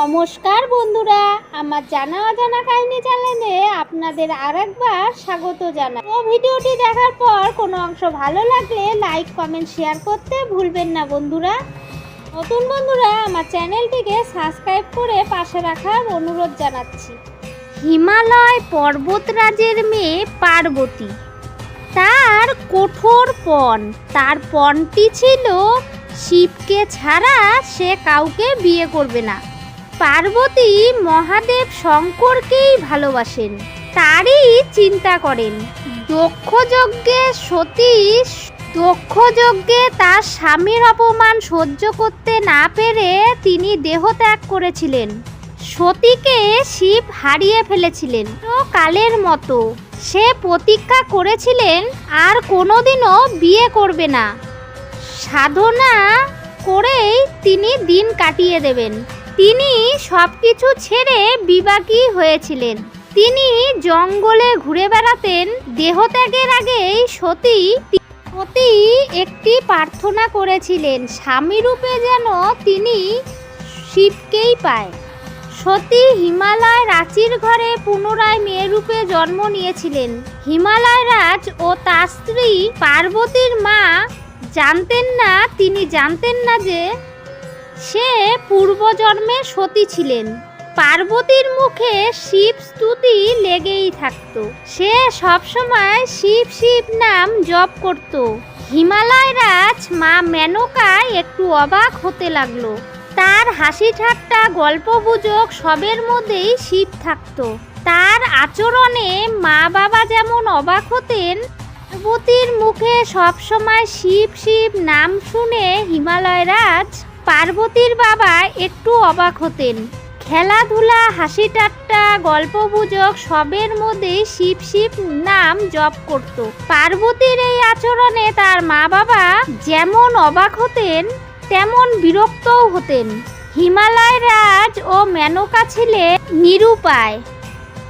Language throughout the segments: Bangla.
নমস্কার বন্ধুরা, আমার জানা অজানা কাহিনী চ্যানেলে আপনাদের আরেকবার স্বাগত জানাই। ও ভিডিওটি দেখার পর কোনো অংশ ভালো লাগলে লাইক কমেন্ট শেয়ার করতে ভুলবেন না বন্ধুরা। নতুন বন্ধুরা, আমার চ্যানেলটিকে সাবস্ক্রাইব করে পাশে রাখার অনুরোধ জানাচ্ছি। হিমালয় পর্বতরাজের মেয়ে পার্বতী। তার কঠোর পণ, তার পণটি ছিল শিবকে ছাড়া সে কাউকে বিয়ে করবে না। পার্বতী মহাদেব শঙ্করকেই ভালোবাসেন। তারই চিন্তা করেন। দক্ষযজ্ঞে সতী দক্ষযজ্ঞে তার স্বামীর অপমান সহ্য করতে না পেরে তিনি দেহত্যাগ করেছিলেন। সতীকে শিব হারিয়ে ফেলেছিলেন। তো কালের মতো সে প্রতীক্ষা করেছিলেন, আর কোনোদিনও বিয়ে করবে না। সাধনা করেই তিনি দিন কাটিয়ে দেবেন। তিনি সব কিছু ছেড়ে বিবাকী হয়েছিলেন। তিনি জঙ্গলে ঘুরে বেড়াতেন। দেহত্যাগের আগেই সতী সতী একটি প্রার্থনা করেছিলেন স্বামী রূপে যেন তিনি শিবকেই পায়। সতী হিমালয় রাঁচির ঘরে পুনরায় মেয়ে রূপে জন্ম নিয়েছিলেন। হিমালয় রাজ ও তার স্ত্রী পার্বতীর মা জানতেন না, তিনি জানতেন না যে সে পূর্বজন্মে সতী ছিলেন। পার্বতীর মুখে শিব স্তুতি লেগেই থাকত। সে সবসময় শিব শিব নাম জপ করত। হিমালয় রাজ মা মেনকা একটু অবাক হতে লাগল। তার হাসি ঠাট্টা গল্প গুজব সবের মধ্যেই শিব থাকত। তার আচরণে মা বাবা যেমন অবাক হতেন, পার্বতীর মুখে সবসময় শিব শিব নাম শুনে হিমালয় রাজ পার্বতীর বাবা একটু অবাক হতেন। খেলাধুলা হাসি ঠাট্টা গল্প গুজব সবের মধ্যে শিব শিব নাম জপ করত। পার্বতীর এই আচরণে তার মা বাবা যেমন অবাক হতেন, তেমন বিরক্তও হতেন। হিমালয় রাজ ও মেনকা ছিলেন নিরুপায়।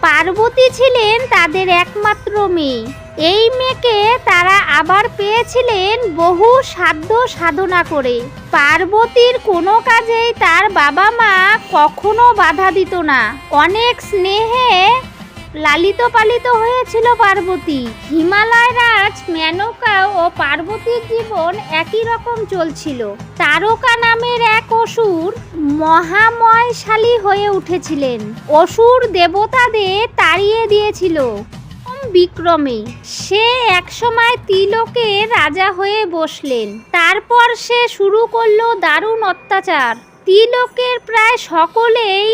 পার্বতী ছিলেন তাদের একমাত্র মেয়ে। এই মেয়েকে তারা আবার পেয়েছিলেন বহু সাধ্য সাধনা করে। পার্বতীর কোনো কাজেই তার বাবা মা কখনো বাধা দিত না। অনেক স্নেহে লালিত পালিত হয়েছিল পার্বতী। হিমালয় রাজ, মেনকা ও পার্বতীর জীবন একই রকম চলছিল। তারকা নামের এক অসুর মহাময়শালী হয়ে উঠেছিলেন। অসুর দেবতাদের তাড়িয়ে দিয়েছিল। বিক্রমে সে একসময় তিলকে রাজা হয়ে বসলেন। তারপর সে শুরু করল দারুণ অত্যাচার। তিলকের প্রায় সকলেই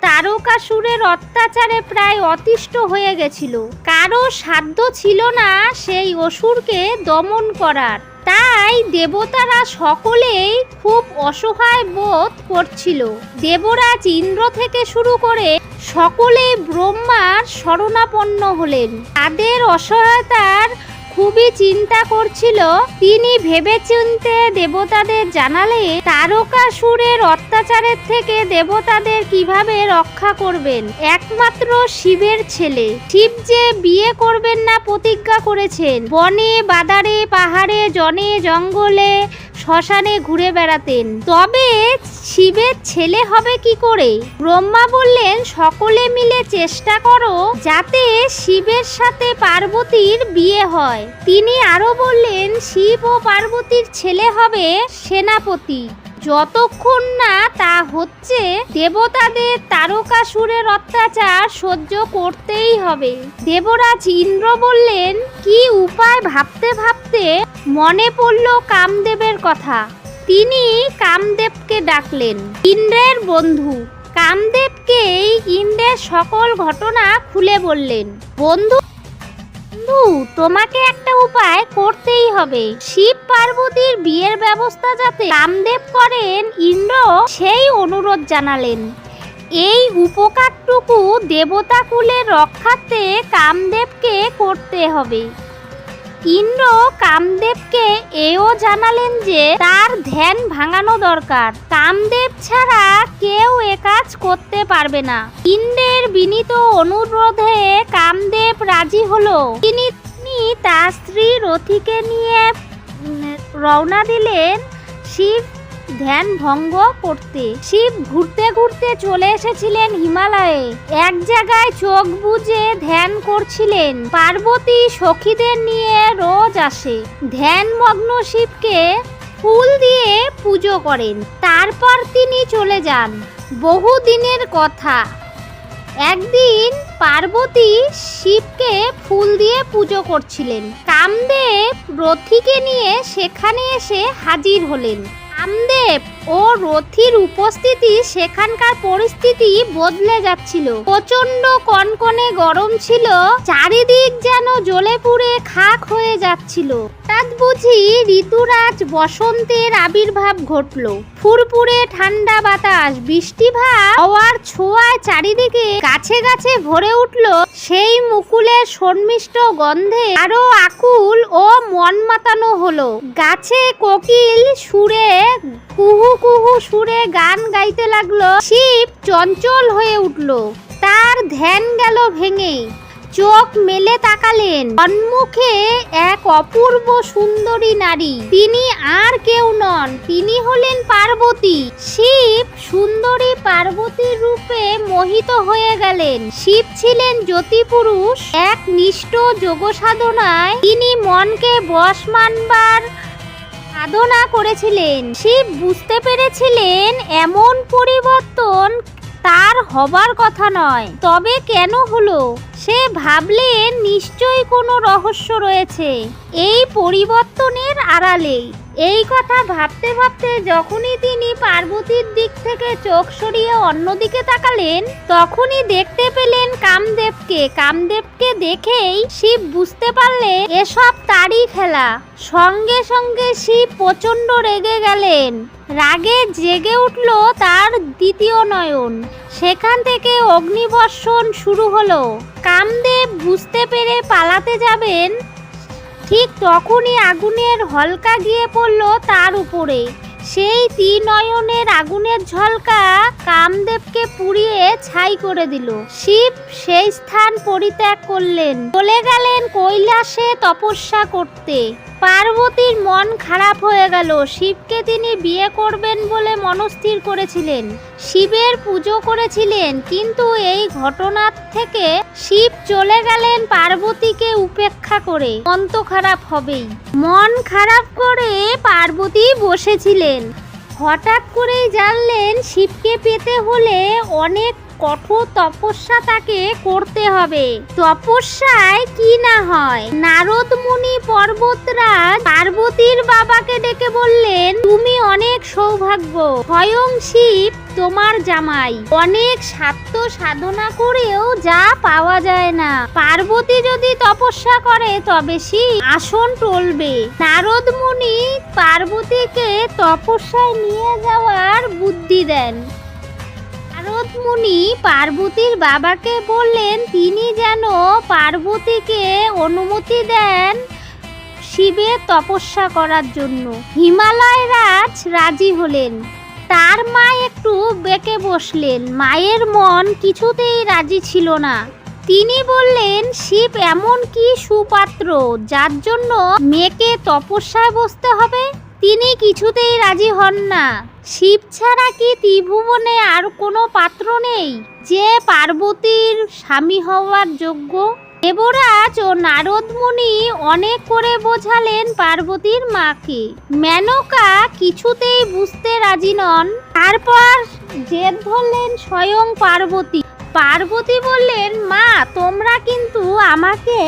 তারকাসুরের অত্যাচারে প্রায় অতিষ্ঠ হয়ে গেছিল। কারও সাধ্য ছিল না সেই অসুরকে দমন করার। তাই দেবতারা সকলেই খুব অসহায় বোধ করছিল। দেবরাজ ইন্দ্র থেকে শুরু করে সকলেই ব্রহ্মার শরণাপন্ন হলেন। তাদের অসহায়তার খুবই চিন্তা করছিল। তিনি ভেবেচিন্তে দেবতাদের জানালে তারকাসুরের অত্যাচারের থেকে দেবতাদের কীভাবে রক্ষা করবেন? একমাত্র শিবের ছেলে। শিব যে বিয়ে করবেন না প্রতিজ্ঞা করেছেন। বনে, বাদারে, পাহাড়ে, জনে, জঙ্গলে শ্মশানে ঘুরে বেড়াতেন। তবে শিবের ছেলে হবে কি করে? ব্রহ্মা বললেন, সকলে মিলে চেষ্টা করো যাতে শিবের সাথে পার্বতীর বিয়ে হয়। তিনি আরও বললেন, শিব ও পার্বতীর ছেলে হবে সেনাপতি। যতক্ষণ না তা হচ্ছে, দেবতাদের তারকাসুরের অত্যাচার সহ্য করতেই হবে। দেবরাজ ইন্দ্র বললেন, কি উপায় ভাবতে ভাবতে মনে পড়ল কামদেবের কথা। তিনি কামদেবকে ডাকলেন, ইন্দ্রের বন্ধু। কামদেবকেই ইন্দ্রের সকল ঘটনা খুলে বললেন, বন্ধু বন্ধু, তোমাকে একটা উপায় করতেই হবে। শিব পার্বতীর বিয়ের ব্যবস্থা যাতে কামদেব করেন, ইন্দ্র সেই অনুরোধ জানালেন। এই উপকারটুকু দেবতা কুলের রক্ষার্থে কামদেবকে করতে হবে। ইন্দ্র কামদেবকে এও জানালেন যে তার ধ্যান ভাঙানো দরকার। কামদেব ছাড়া কেউ এ কাজ করতে পারবে না। ইন্দ্রের বিনীত অনুরোধে কামদেব রাজি হলো। তিনি তার স্ত্রী রথিকে নিয়ে রওনা দিলেন শিব ধ্যান ভঙ্গ করতে। শিব ঘুরতে ঘুরতে চলে এসেছিলেন হিমালয়ে। এক জায়গায় চোখ বুজে ধ্যান করছিলেন। পার্বতী সখীদের নিয়ে রোজ আসে। ধ্যানমগ্ন শিবকে ফুল দিয়ে পুজো করেন। তারপর তিনি চলে যান। বহু দিনের কথা। একদিন পার্বতী শিবকে ফুল দিয়ে পুজো করছিলেন। কামদেব রথিকে নিয়ে সেখানে এসে হাজির হলেন। কামদেব ও রথির উপস্থিতি সেখানকার পরিস্থিতি বদলে যাচ্ছিল। প্রচণ্ড কনকনে গরম ছিল, চারিদিক যেন জ্বলে পুড়ে খাক হয়ে যাচ্ছিল। বুঝি ঋতুরাজ বসন্তের আবির্ভাব ঘটলো। ফুরফুরে ঠান্ডা বাতাস বৃষ্টিভাব হওয়ার ছোঁয়ায় চারিদিকে গাছে গাছে ভরে উঠল। সেই মুকুলের সন্মিষ্ট গন্ধে আরও আকুল ও মন মাতানো হলো। গাছে কোকিল সুরে কুহু কুহু সুরে গান গাইতে লাগল। শিব চঞ্চল হয়ে উঠল। তার ধ্যান গেল ভেঙে। চোখ মেলে তাকালেন। সম্মুখে এক অপূর্ব সুন্দরী নারী। তিনি আর কেউ নন, তিনি হলেন পার্বতী। শিব সুন্দরী পার্বতীর রূপে মোহিত হয়ে গেলেন। শিব ছিলেন জ্যোতি পুরুষ এক নিষ্ঠ যোগ সাধনায় তিনি মনকে বশ মানবার সাধনা করেছিলেন। শিব বুঝতে পেরেছিলেন এমন পরিবর্তন তার হবার কথা নয়। তবে কেন হলো? সে ভাবলেন নিশ্চয়ই কোনো রহস্য রয়েছে। এই পরিবর্তনের আড়ালে এই কথা ভাবতে ভাবতে যখনই তিনি পার্বতীর দিক থেকে চোখ সরিয়ে অন্যদিকে তাকালেন, তখনই দেখতে পেলেন কামদেবকে। কামদেবকে দেখেই শিব বুঝতে পারলে এসব তারই খেলা। সঙ্গে সঙ্গে শিব প্রচণ্ড রেগে গেলেন। রাগে জেগে উঠল তার দ্বিতীয় নয়ন। সেখান থেকে অগ্নিবর্ষণ শুরু হলো। কামদেব বুঝতে পেরে পালাতে যাবেন ঠিক তখনই আগুনের হলকা গিয়ে পড়ল তার উপরে। সেই ত্রিনয়নের আগুনের ঝলকা কামদেবকে পুড়িয়ে ছাই করে দিল। শিব সেই স্থান পরিত্যাগ করলেন। চলে গেলেন কৈলাসে তপস্যা করতে। পার্বতীর মন খারাপ হয়ে গেল। শিবকে তিনি বিয়ে করবেন বলে মনস্থির করেছিলেন। শিবের পুজো করেছিলেন, কিন্তু এই ঘটনার থেকে শিব চলে গেলেন পার্বতীকে উপেক্ষা করে। মন তো খারাপ হবেই। মন খারাপ করে পার্বতী বসেছিলেন। হঠাৎ করেই জানলেন শিবকে পেতে হলে অনেক কঠোর তপস্যা তাকে করতে হবে। তপস্যায় কি না হয়? নারদ মুনি পর্বতরাজ পার্বতীর বাবাকে ডেকে বললেন, তুমি অনেক সৌভাগ্য। স্বয়ং শিব তোমার জামাই। অনেক সাত্য সাধনা করেও যা পাওয়া যায় না। পার্বতী যদি তপস্যা করে, তবে শিব আসন টলবে। নারদ মুনি পার্বতীকে তপস্যায় নিয়ে যাওয়ার বুদ্ধি দেন। নারদ মুনি পার্বতীর বাবাকে বললেন, তিনি যেন পার্বতীকে অনুমতি দেন শিবের তপস্যা করার জন্য। হিমালয় রাজ রাজি হলেন। তার মা একটু বেঁকে বসলেন। মায়ের মন কিছুতেই রাজি ছিল না। তিনি বললেন, শিব এমন কি সুপাত্র যার জন্য মেয়েকে তপস্যায় বসতে হবে? তিনি কিছুতেই রাজি হন না। শিব ছাড়া কি ত্রিভুবনে আর কোনো পাত্র নেই? যে পার্বতীর স্বামী হওয়ার যোগ্য। দেবরাজ ও নারদ মুনি অনেক করে বোঝালেন পার্বতীর মাকে। মেনকা কিছুতেই বুঝতে রাজি নন। তারপর জেদ ধরলেন স্বয়ং পার্বতী। পার্বতী বললেন, মা, তোমরা কিন্তু আমাকে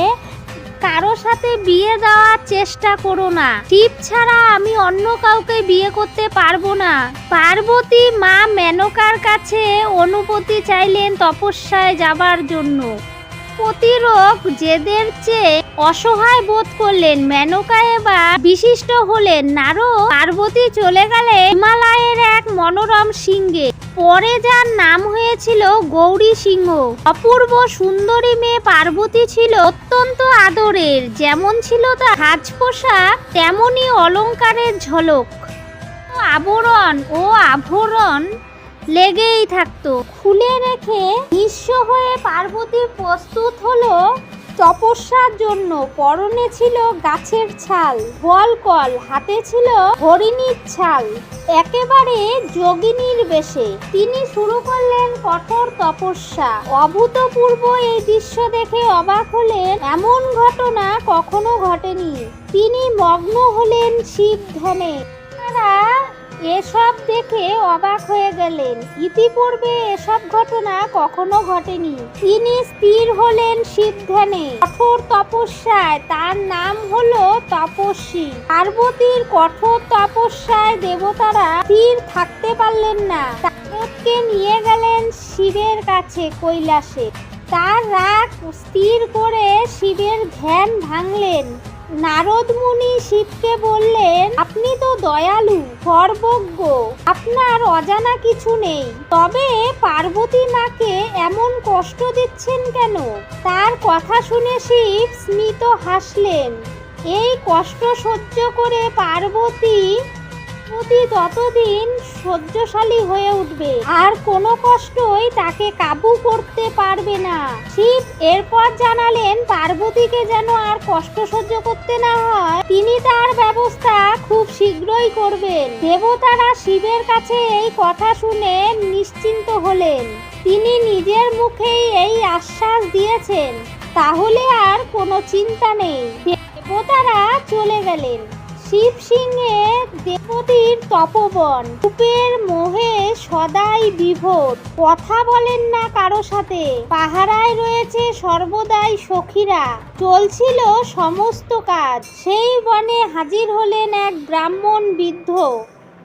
কারও সাথে বিয়ে দেওয়ার চেষ্টা করো না। শিব ছাড়া আমি অন্য কাউকে বিয়ে করতে পারব না। পার্বতী মা মেনকার কাছে অনুমতি চাইলেন তপস্যায় যাবার জন্য। প্রতিরোধ জেদের চেয়ে অসহায় বোধ করলেন। মেনকা এবার বিশিষ্ট হলেন। নারো পার্বতী চলে গেলে হিমালয়ের এক মনোরম সিংহে পরে যার নাম হয়েছিল গৌরী সিংহ। অপূর্ব সুন্দরী মেয়ে পার্বতী ছিল অত্যন্ত আদরের। যেমন ছিল তার সাজ পোশাক তেমনি অলংকারের ঝলক। আবরণ ও আভরণ লেগেই থাকতো। খুলে রেখে নিঃস্ব হয়ে পার্বতী প্রস্তুত হলো তপস্যার জন্য পরনে ছিল গাছের ছাল বলকল হাতে ছিল হরিণীর ছাল। একেবারে যোগিনীর বেশে তিনি শুরু করলেন কঠোর তপস্যা। অভূতপূর্ব এই দৃশ্য দেখে অবাক হলেন, এমন ঘটনা কখনো ঘটেনি। তিনি মগ্ন হলেন শিব ধ্যানে তারা এসব দেখে অবাক হয়ে গেলেন। ইতিপূর্বে এসব ঘটনা কখনো ঘটেনি। তিনি স্থির হলেন শিব ধ্যানে কঠোর তপস্যায় তার নাম হলো তপস্বী। পার্বতীর কঠোর তপস্যায় দেবতারা স্থির থাকতে পারলেন না। তারকে নিয়ে গেলেন শিবের কাছে কৈলাসে। তার রাগ স্থির করে শিবের ধ্যান ভাঙলেন। নারদ মুনি শিবকে বললেন, আপনি তো দয়ালু, সর্বজ্ঞ। আপনার অজানা কিছু নেই। তবে পার্বতী মাকে এমন কষ্ট দিচ্ছেন কেন? তার কথা শুনে শিব স্মিত হাসলেন। এই কষ্ট সহ্য করে পার্বতী পার্বতী ততদিন সহ্যশালী হয়ে উঠবে। আর কোনো কষ্টই তাকে কাবু করতে পারবে না। শিব এরপর জানালেন, পার্বতীকে যেন আর কষ্ট সহ্য করতে না হয়, তিনি তার ব্যবস্থা খুব শীঘ্রই করবেন। দেবতারা শিবের কাছে এই কথা শুনে নিশ্চিন্ত হলেন। তিনি নিজের মুখেই এই আশ্বাস দিয়েছেন, তাহলে আর কোনো চিন্তা নেই। দেবতারা চলে গেলেন। শিব সিংহে দেবতীর তপবন। রূপের মোহে সদাই বিভোর। কথা বলেন না কারও সাথে। পাহারায় রয়েছে সর্বদাই সখীরা। চলছিল সমস্ত কাজ। সেই বনে হাজির হলেন এক ব্রাহ্মণ বৃদ্ধ।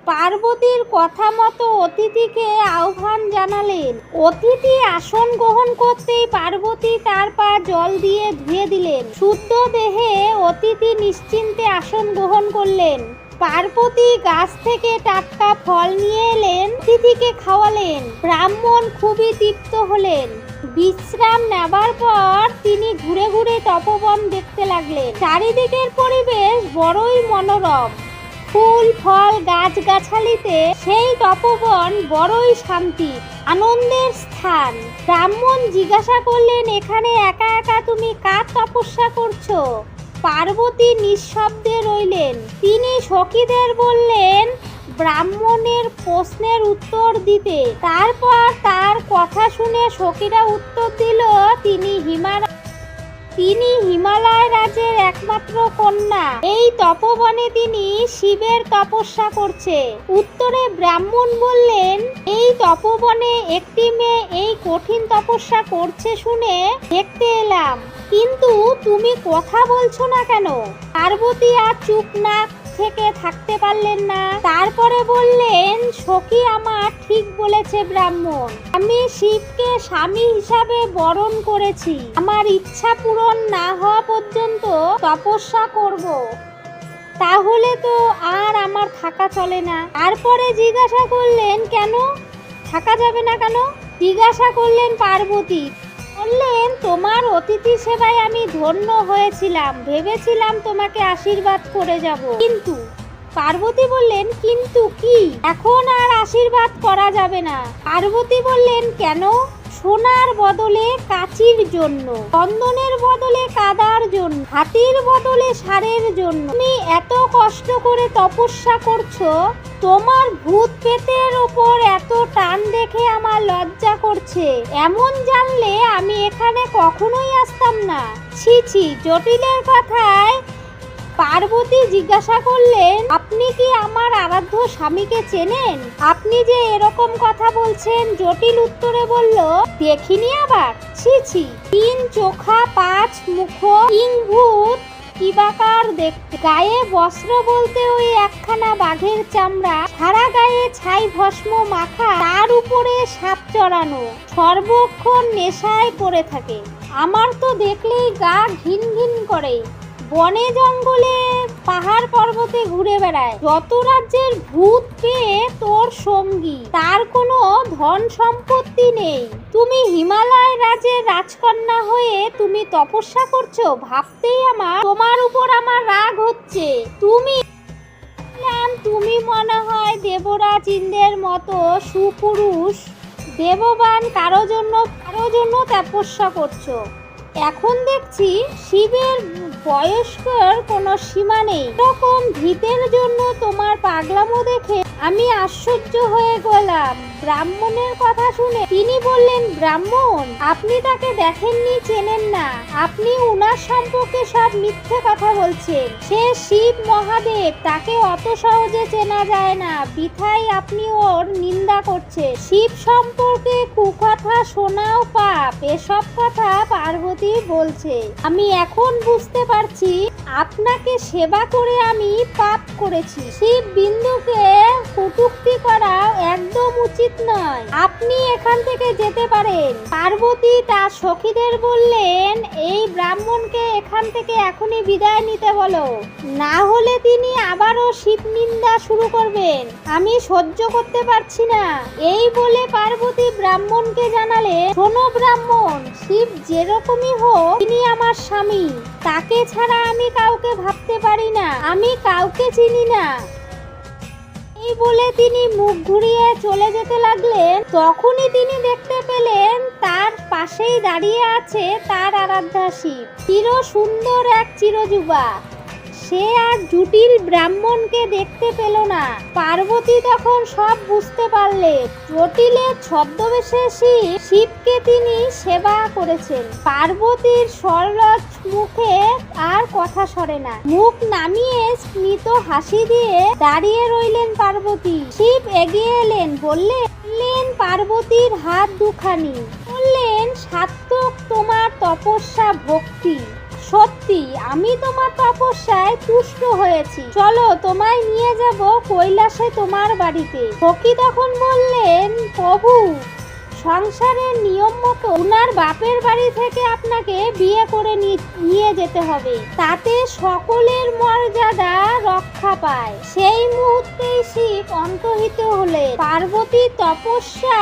পার্বতীর কথা মতো অতিথিকে আহ্বান জানালেন। অতিথি আসন গ্রহণ করতেই পার্বতী তার পা জল দিয়ে ধুয়ে দিলেন। শুদ্ধ দেহে অতিথি নিশ্চিন্তে আসন গ্রহণ করলেন। পার্বতী গাছ থেকে টাটকা ফল নিয়ে এলেন, তিথিকে খাওয়ালেন। ব্রাহ্মণ খুবই তৃপ্ত হলেন। বিশ্রাম নেবার পর তিনি ঘুরে ঘুরে তপবন দেখতে লাগলেন। চারিদিকের পরিবেশ বড়ই মনোরম। ফুল, ফল, গাছগাছালিতে সেই তপবন বড়ই শান্তি, আনন্দের স্থান। ব্রাহ্মণ জিজ্ঞাসা করলেন, এখানে একা একা তুমি কার তপস্যা করছ? পার্বতী নিঃশব্দে রইলেন। তিনি সখীদের বললেন, ব্রাহ্মণের প্রশ্নের উত্তর দিতে। তারপর তার কথা শুনে সখীরা উত্তর দিল, তিনি হিমালয় তিনি হিমালয় রাজের একমাত্র কন্যা। এই তপবনে তিনি শিবের তপস্যা করছে। উত্তরে ব্রাহ্মণ বললেন, এই তপবনে একটি মেয়ে এই কঠিন তপস্যা করছে শুনে দেখতে এলাম। কিন্তু তুমি কথা বলছো না কেন? পার্বতী আর চুপ না। থেকে থাকতে পারলেন না। তারপরে বললেন, সখী আমার ঠিক বলেছে ব্রাহ্মণ। আমি শিবকে স্বামী হিসাবে বরণ করেছি। আমার ইচ্ছা পূরণ না হওয়া পর্যন্ত তপস্যা করব। তাহলে তো আর আমার থাকা চলে না। তারপরে জিজ্ঞাসা করলেন, কেন? থাকা যাবে না কেন? জিজ্ঞাসা করলেন, পার্বতী বললেন, তোমার অতিথি সেবায় আমি ধন্য হয়েছিলাম। ভেবেছিলাম তোমাকে আশীর্বাদ করে যাব। কিন্তু পার্বতী বললেন, কিন্তু কি? এখন আর আশীর্বাদ করা যাবে না। পার্বতী বললেন, কেন? সোনার বদলে কাচির জন্য, চন্দনের বদলে কাদার জন্য, হাতির বদলে সারের জন্য। তুমি এত কষ্ট করে তপস্যা করছ, তোমার ভূত পেতের ওপর এত টান দেখে আমার লজ্জা করছে। এমন জানলে আমি এখানে কখনোই আসতাম না। ছি ছি, জটিলের কথায় পার্বতী জিজ্ঞাসা করলেন, আপনি কি আমার আরাধ্য স্বামীকে চেনেন? আপনি যে এরকম কথা বলছেন, জটিল উত্তরে বলল, দেখিনি আবার? ছি ছি, তিন চোখা, পাঁচ মুখ কিংভূত কিবাকার দেখতে। গায়ে বস্ত্র বলতে ওই একখানা বাঘের চামড়া, সারা গায়ে ছাই ভস্ম মাখা, তার উপরে সাপ চড়ানো, সর্বক্ষণ নেশায় পড়ে থাকে। আমার তো দেখলেই গা ঘিন ঘিন করে। বনে জঙ্গলে পাহাড় পর্বতে ঘুরে বেড়ায়। যত রাজ্যের ভূত পেয়ে তোর সঙ্গী, তার কোনো ধন সম্পত্তি নেই। তুমি হিমালয় রাজ্যের রাজকন্যা হয়ে তুমি তপস্যা করছ, ভাবতেই আমার, তোমার উপর আমার রাগ হচ্ছে। তুমি তুমি মনে হয় দেবরাজ ইন্দ্রের মতো সুপুরুষ, দেববান, কারও জন্য কারও জন্য তপস্যা করছ। এখন দেখছি শিবের বয়স্কর কোনো সীমা নেই। এরকম ভিতের জন্য তোমার পাগলামো দেখে আমি আশ্চর্য হয়ে গেলাম। ব্রাহ্মণের কথা শুনে তিনি বললেন, ব্রাহ্মণ, আপনি তাকে দেখেননি, চেনেন না। আপনি উনার সম্পর্কে সব মিথ্যে কথা বলছেন। সে শিব মহাদেব, তাকে অত সহজে চেনা যায় না। বিথাই আপনি ওর নিন্দা করছে শিব সম্পর্কে কুকথা শোনাও পাপ। এসব কথা পার্বতী বলছে। আমি এখন বুঝতে পারছি আপনাকে সেবা করে আমি পাপ করেছি। শিব বিন্দুকে কটূক্তি করা একদম উচিত নয়। আপনি এখান থেকে যেতে পারেন। পার্বতী তার সখীদের বললেন, এই ব্রাহ্মণকে এখান থেকে এখনই বিদায় নিতে বলো। না হলে তিনি আবারও শিব নিন্দা শুরু করবেন। আমি সহ্য করতে পারছি না। এই বলে পার্বতী ব্রাহ্মণকে জানালে শোনো ব্রাহ্মণ, শিব যেরকমই হোক, তিনি আমার স্বামী। তাকে ছাড়া আমি কাউকে ভাবতে পারি না। আমি কাউকে চিনি না। এই বলে তিনি মুখ ঘুরিয়ে চলে যেতে লাগলেন। তখনই তিনি দেখতে পেলেন তার পাশেই দাঁড়িয়ে আছে তার আরাধ্যা শিব। চির সুন্দর এক চিরযুবা। সে আর জটিল ব্রাহ্মণকে দেখতে পেল না। পার্বতী তখন সব বুঝতে পারলে। জটিলের ছদ্মবেশে শিব শিবকে তিনি সেবা করেছেন। পার্বতীর সরলজ মুখে আর কথা সরে না। মুখ নামিয়ে স্মিত হাসি দিয়ে দাঁড়িয়ে রইলেন পার্বতী। শিব এগিয়ে এলেন বললেন পার্বতীর হাত দুখানি। বললেন সাত্তক তোমার তপস্যা ভক্তি সত্যি, আমি তোমার তপস্যায় তুষ্ট হয়েছি। চলো, তোমায় নিয়ে যাব কৈলাসে তোমার বাড়িতে। সখী তখন বললেন, প্রভু, সংসারের নিয়ম মতো উনার বাপের বাড়ি থেকে আপনাকে বিয়ে করে নিয়ে যেতে হবে। তাতে সকলের মর্যাদা রক্ষা পায়। সেই মুহূর্তেই শিব অন্তহিত হলে পার্বতী তপস্যা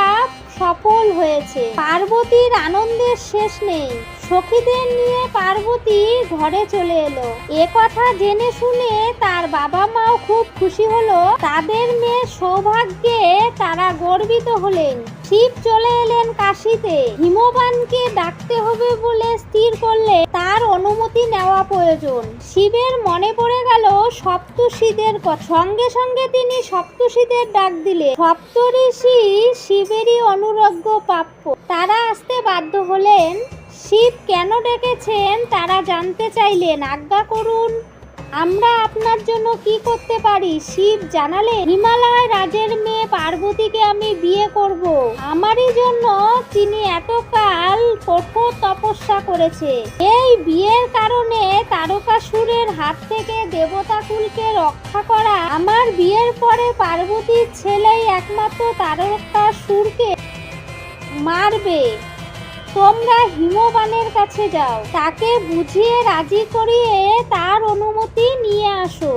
সফল হয়েছে। পার্বতীর আনন্দের শেষ নেই। সখীদের নিয়ে পার্বতী ঘরে চলে এলো। এ কথা জেনে শুনে তার বাবা মাও খুব খুশি হলো। তাদের মেয়ে সৌভাগ্যে তারা গর্বিত হলেন। শিব চলে এলেন কাশিতে। হিমবানকে ডাকতে হবে বলে স্থির করলে তার অনুমতি নেওয়া প্রয়োজন। শিবের মনে পড়ে গেল সপ্তষীদের সঙ্গে সঙ্গে তিনি সপ্তষীদের ডাক দিলে সপ্তঋষি শিবেরই অনুরজ্ঞ প্রাপ্য। তারা আসতে বাধ্য হলেন। শিব কেন ডেকেছেন তারা জানতে চাইলেন। আজ্ঞা করুন, আমরা আপনার জন্য কি করতে পারি? শিব জানালে হিমালয় রাজের মেয়ে পার্বতীকে আমি বিয়ে করব। আমারই জন্য তিনি এতকাল কঠোর তপস্যা করেছে। এই বিয়ের কারণে তারকাসুরের হাত থেকে দেবতাকুলকে রক্ষা করা আমার বিয়ের পরে পার্বতীর ছেলেই একমাত্র তারকাসুরকে মারবে। তোমরা হিমবানের কাছে যাও তাকে বুঝিয়ে রাজি করিয়ে তার অনুমতি নিয়ে আসো।